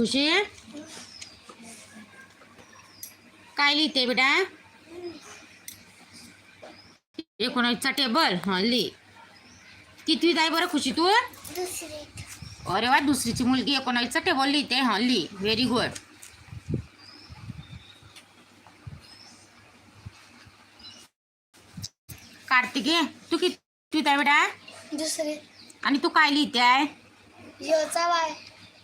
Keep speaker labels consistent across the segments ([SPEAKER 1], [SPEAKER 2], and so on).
[SPEAKER 1] खुशी? काय लिहिते बेटा? एकोणावीसचा टेबल हा लिही. कितवीत आहे बरं खुशी तू?
[SPEAKER 2] दुसरी
[SPEAKER 1] अरे वा दुसरीची मुलगी एकोणावीसचा टेबल लिहिते हा लिही. व्हेरी गुड कार्तिके तू कितवीत आहे बेटा?
[SPEAKER 2] दुसरी
[SPEAKER 1] आणि तू काय लिहिते आहे?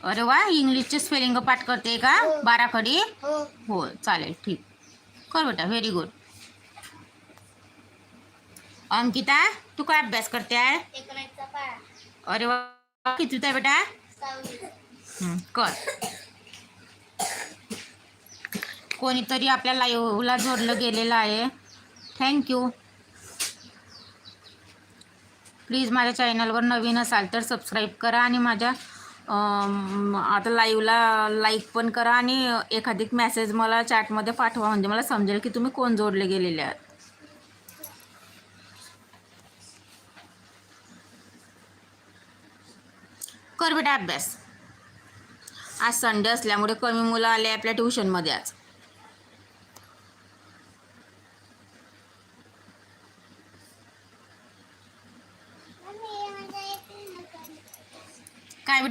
[SPEAKER 1] अरे वा इंग्लिशचे स्पेलिंग पाठ करते का?
[SPEAKER 2] हो.
[SPEAKER 1] बाराखडी?
[SPEAKER 2] हो.
[SPEAKER 1] हो चालेल ठीक. कर बेटा व्हेरी गुड अंकिता तू काय अभ्यास करते आहे
[SPEAKER 2] पाळा
[SPEAKER 1] अरे वा कितवीत आहे बेटा? हं, कर. कोणीतरी आपल्या लाईव्हला जोडलं गेलेलं आहे. थँक्यू प्लीज़ माझ्या चॅनलवर नवीन असाल तर सबस्क्राईब करा आणि माझ्या अम, आता लाईव्हला लाईक पण करा आणि एखादी मेसेज मला चॅटमध्ये पाठवा. म्हणजे मला समजेल की तुम्ही कोण जोडले गेलेले आहात. कर बेटा अभ्यास. आज संडे असल्यामुळे कमी मुलं आले आपल्या ट्युशनमध्ये आज. काय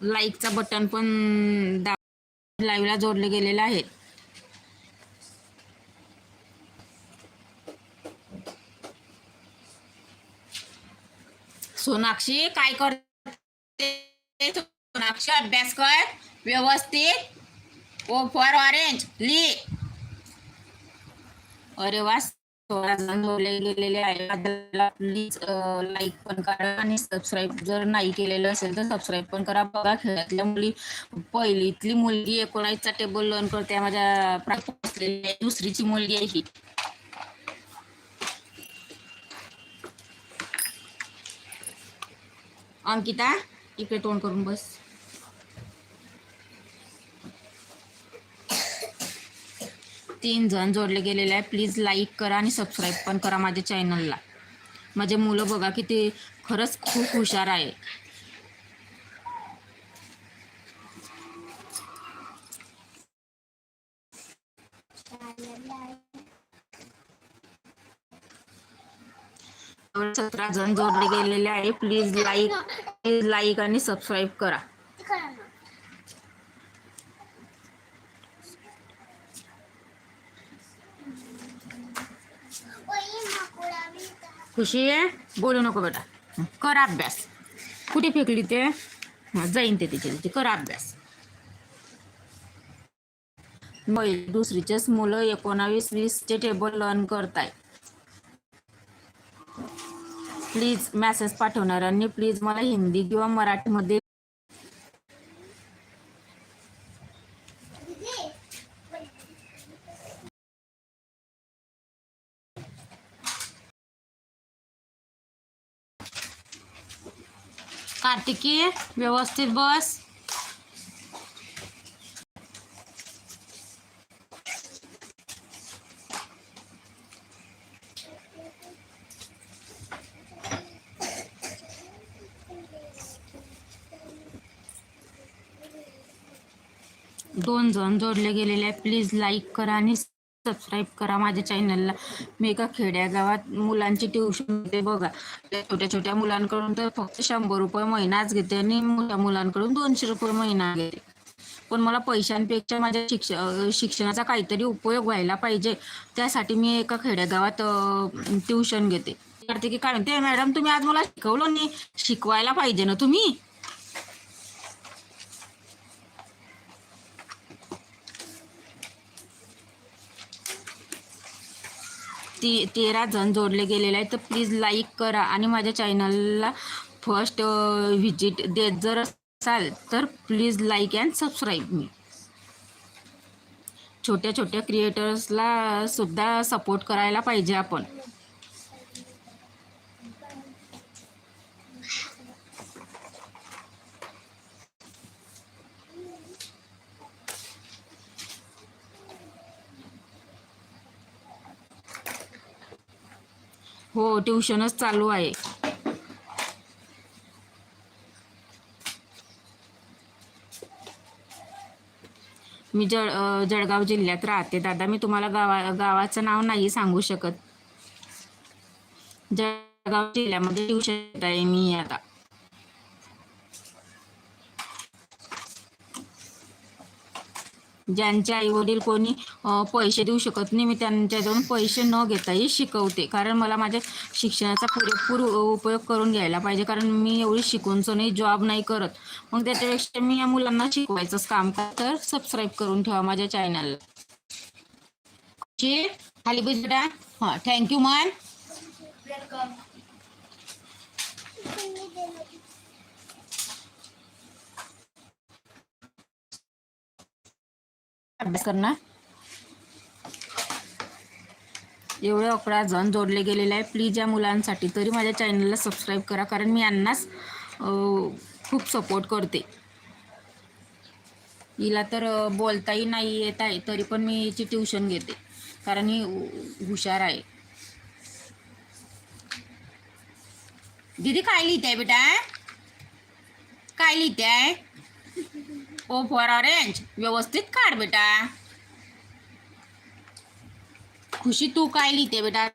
[SPEAKER 1] लाईकचा बटन पण दाब लाईव्हला जोडले गेलेले आहे सोनाक्षी काय करते? सोनाक्षी अभ्यास कर. व्यवस्थित. ओ फॉर ऑरेंज ली अरे वा गेलेले आहे. प्लीज लाईक पण करा आणि सबस्क्राईब जर नाही केलेलं असेल तर सबस्क्राईब पण करा. बघा खेळातल्या मुली पहिलीतली मुलगी एकोणावीसचा टेबल लर्न करते. माझ्या प्राप्त आहे. दुसरीची मुलगी आहे ही. अंकिता इकडे तोंड करून बस. तीन जण जोडले गेलेले आहे. प्लीज लाईक करा आणि सबस्क्राईब पण करा माझ्या चॅनलला माझे मुलं बघा की ते खरंच खूप हुशार आहे. सतरा जण जोडले गेलेले आहे. प्लीज लाईक प्लीज लाईक आणि सबस्क्राईब करा. खुशी आहे बोलू नको बेटा. कर अभ्यास. कुठे फेकली ते? जाईन ते तिथे तिथे. कर अभ्यास. बैल दुसरीचेच मुलं एकोणावीस वीसचे टेबल लर्न करताय प्लीज मेसेज पाठवणाऱ्यांनी प्लीज मला हिंदी किंवा मराठीमध्ये कार्तिकी व्यवस्थित बस. दोन जण जोडले गेलेले आहे प्लीज लाईक करा आणि सबस्क्राईब करा माझ्या चॅनलला मी एका खेड्यागावात मुलांची ट्युशन घेते बघा. छोट्या छोट्या मुलांकडून तर फक्त शंभर रुपये महिनाच घेते आणि मोठ्या मुलांकडून दोनशे रुपये महिना घेते. पण मला पैशांपेक्षा माझ्या शिक्ष शिक्षणाचा काहीतरी उपयोग व्हायला पाहिजे. त्यासाठी मी एका खेड्यागावात ट्युशन घेते. करते की काय? म्हणते मॅडम तुम्ही आज मला शिकवलं नाही. शिकवायला पाहिजे ना तुम्ही? ती तेरा जण जोडले गेलेले आहेत. तर प्लीज लाईक करा आणि माझ्या चॅनलला फर्स्ट व्हिजिट देत जर असाल तर प्लीज लाईक अँड सबस्क्राईब मी छोट्या छोट्या क्रिएटर्सला सुद्धा सपोर्ट करायला पाहिजे आपण. हो ट्युशनच चालू आहे. मी जळ जळगाव जिल्ह्यात राहते. दादा मी तुम्हाला गावा गावाचं नाव नाही सांगू शकत. जळगाव जिल्ह्यामध्ये ट्युशन आहे मी आता. ज्यांचे आई वडील कोणी पैसे देऊ शकत नाही मी त्यांच्याजवळून पैसे न घेताही शिकवते. कारण मला माझ्या शिक्षणाचा पुरेपूर उपयोग करून घ्यायला पाहिजे. कारण मी एवढी शिकूनच नाही जॉब नाही करत. मग त्याच्यापेक्षा मी या मुलांना शिकवायचंच काम का तर सबस्क्राईब करून ठेवा माझ्या चॅनलला खाली बस बेटा हां थँक्यू मन अभ्यास करणार? एवढे अकरा जण जोडले गेलेले आहे प्लीज या मुलांसाठी तरी माझ्या चॅनलला सबस्क्राईब करा. कारण मी यांनाच खूप सपोर्ट करते. हिला तर बोलताही नाही येत आहे. तरी पण मी हिची ट्युशन घेते. कारण ही हुशार आहे. दीदी काय लिहिते बेटा? काय लिहिते ओ फॉर ऑरेंज व्यवस्थित काढ बेटा. खुशी तू काय लिहिते बेटा?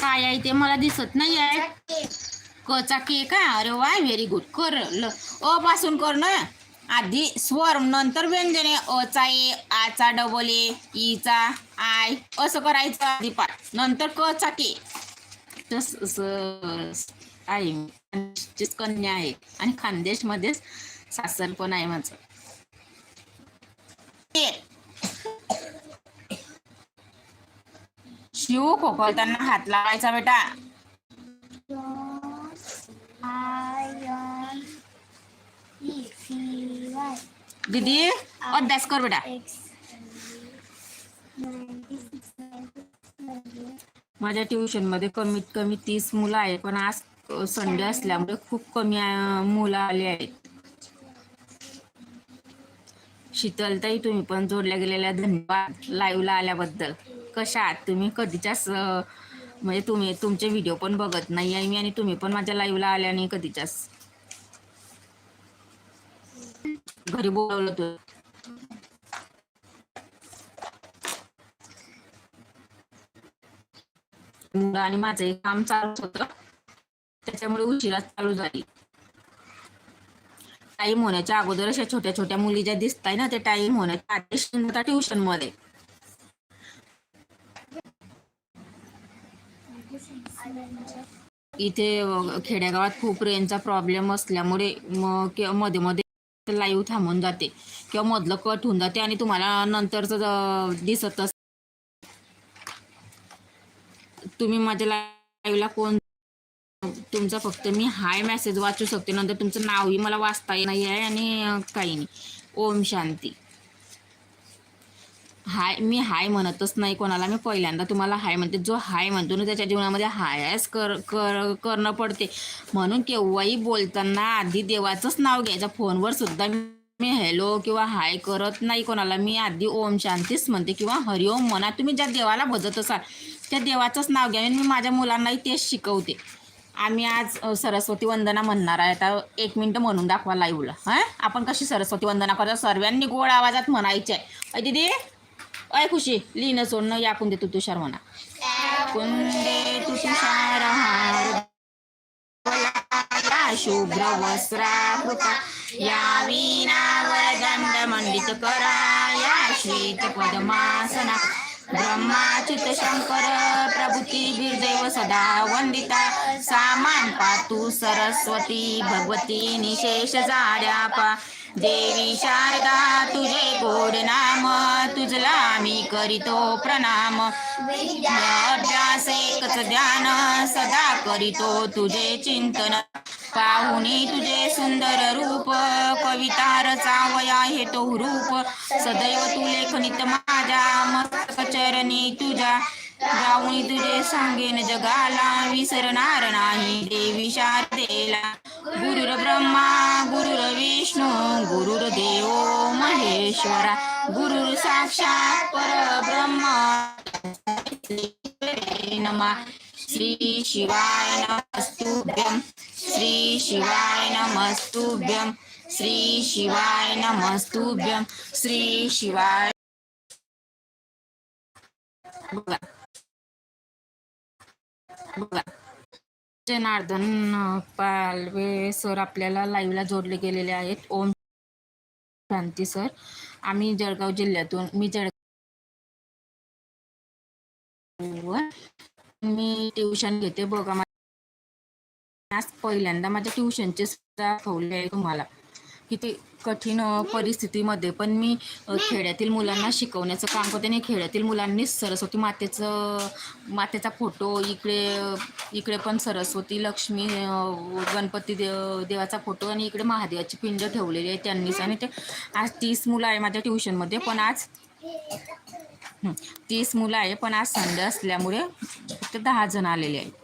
[SPEAKER 1] काय आहे ते मला दिसत नाही आहे कचा केक का अरे वाय व्हेरी गुड कर ल. अ पासून कर ना. आधी स्वर नंतर व्यंजने. अचा ए आचा डबल ए ईचा आय. असं करायचं आधी पाठ. नंतर कचा के. तस आहे खानदेशचीच कन्या आहे आणि खानदेशमध्येच सासर पण आहे माझं. शिव खोकलताना हात लावायचा बेटा. दीदी अभ्यास कर बेटा. माझ्या ट्युशनमध्ये कमीत कमी तीस मुलं आहे पण आज संडे असल्यामुळे खूप कमी मुलं आली आहेत. शीतलताई तुम्ही पण जोडल्या गेलेल्या धन्यवाद लाईव्हला आल्याबद्दल. कशा आहात तुम्ही? कधीच्याच म्हणजे तुम्ही तुमचे व्हिडिओ पण बघत नाही आहे मी आणि तुम्ही पण माझ्या लाईव्हला आल्या नाही कधीच्याच. घरी बोलवलं तू. मुलं आणि माझं एक काम चालू होतं. त्याच्यामुळे उशिरा चालू झाली. टाईम होण्याच्या अगोदर अशा छोट्या छोट्या मुली ज्या दिसताय ना ते टाईम होण्याच्या आधी ट्युशनमध्ये इथे खेड्यागावात खूप रेंजचा प्रॉब्लेम असल्यामुळे मग मध्ये मध्ये लाईव्ह थांबून जाते किंवा मधलं कट होऊन जाते आणि तुम्हाला नंतरच दिसत तुम्ही माझ्या लाईव्हला कोण तुमचा फक्त मी हाय मेसेज वाचू शकते नंतर तुमचं नावही मला वाचता येणार नाही आहे आणि काही नाही. ओम शांती. हाय मी हाय म्हणतच नाही कोणाला मी पहिल्यांदा तुम्हाला हाय म्हणते. जो हाय म्हणतो ना त्याच्या जीवनामध्ये हायच कर कर करणं पडते. म्हणून केव्हाही बोलताना आधी देवाचंच नाव घ्यायचं. फोनवर सुद्धा मी हॅलो किंवा हाय करत नाही कोणाला. मी आधी ओम शांतीच म्हणते किंवा हरिओम म्हणा. तुम्ही ज्या देवाला भजत असाल त्या देवाचंच नाव घ्या. मी माझ्या मुलांनाही तेच शिकवते. आम्ही आज सरस्वती वंदना म्हणणार आहे. आता एक मिनटं म्हणून दाखवा लाईव्हला हां? आपण कशी सरस्वती वंदना करतो? सर्वांनी गोड आवाजात म्हणायचे आहे अय दीदी? अय खुशी. लिहिणं सोडणं या कुंदे तू तुषार म्हणा. कुंदे तू तुषार हार या शुभ्र वस्त्राकृता. या वीणावर दंड मंडित करा. या श्वेत पद्मासना ब्रह्माच्युत शंकर प्रभुती बिरदेव सदा वंदिता सामान पातू सरस्वती भगवती निशेष जाड्यापा. देवी शारदा तुझे गोड नाम तुझला मी करीतो प्रणाम. अभ्यास एकच ध्यान सदा करीतो तुझे चिंतन. पाहुनी तुझे सुंदर रूप कविता रचावया हे तो रूप. सदैव तू लेखनित माझ्या मस्तक चरणी तुझ्या. जाऊन तुझे सांगेन जगाला विसरणार नाही देवी शारदेला गुरुर ब्रह्मा गुरुर विष्णू गुरुर देव महेश्वरा. गुरुर साक्षात परब्रह्म. श्री नमः. श्री शिवाय नमस्तुभ्यम श्री शिवाय नमस्तुभ्यम श्री शिवाय नमस्तुभ्यम श्री शिवाय बघा. बघा. जनार्दन पालवे सर आपल्याला लाईव्हला जोडले गेलेले आहेत. ओम क्रांती सर. आम्ही जळगाव जिल्ह्यातून मी जळगाव मी ट्युशन घेते. बघा आज पहिल्यांदा माझ्या ट्युशनचे दाखवले आहे तुम्हाला. किती कठीण परिस्थितीमध्ये. पण मी खेड्यातील मुलांना शिकवण्याचं काम करते आणि खेड्यातील मुलांनी सरस्वती मातेचं मातेचा फोटो इकडे इकडे पण सरस्वती लक्ष्मी गणपती देव देवाचा फोटो आणि इकडे महादेवाची पिंड ठेवलेली आहे त्यांनीच. आणि ते आज तीस मुलं आहे माझ्या ट्युशनमध्ये पण आज तीस मुलं आहे पण आज संडे असल्यामुळे फक्त दहा जण आलेले आहेत.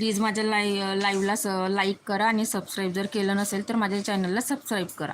[SPEAKER 1] प्लीज माझ्या लाई लाईव्हला स लाईक करा आणि सबस्क्राईब जर केलं नसेल तर माझ्या चॅनलला सबस्क्राईब करा.